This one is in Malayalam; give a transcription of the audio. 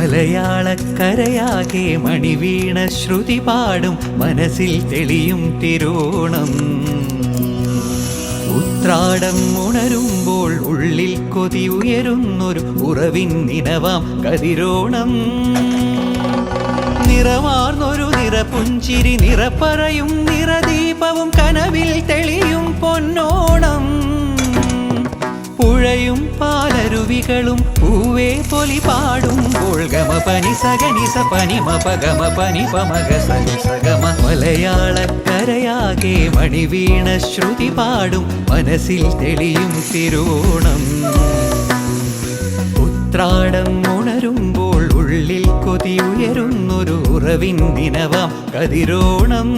മലയാളക്കരയാകെ മണിവീണ ശ്രുതി പാടും മനസ്സിൽ തെളിയും തിരോണം. ഉത്രാടം ഉണരുമ്പോൾ ഉള്ളിൽ കൊതി ഉയരുന്നൊരു ഉറവിൻ നിനവാം കതിരോണം. നിറമാർന്നൊരു നിറപുഞ്ചിരി നിറപ്പറയും നിറദീപവും കനവിൽ തെളിയും പൊന്നോണം. പുഴയും പാലരുവികളും പൂവേ പൊലി പാടുമ്പോൾ ഗമ പനി സ പനി മപ ഗമ പനി പമക സനി സഗമ മലയാളക്കരയാകെ മണിവീണ ശ്രുതി പാടും മനസ്സിൽ തെളിയും തിരോണം ഉത്രാടം ഉണരുമ്പോൾ ഉള്ളിൽ കൊതി ഉയരുന്നൊരു ഉറവിൻ ദിനവം കതിരോണം.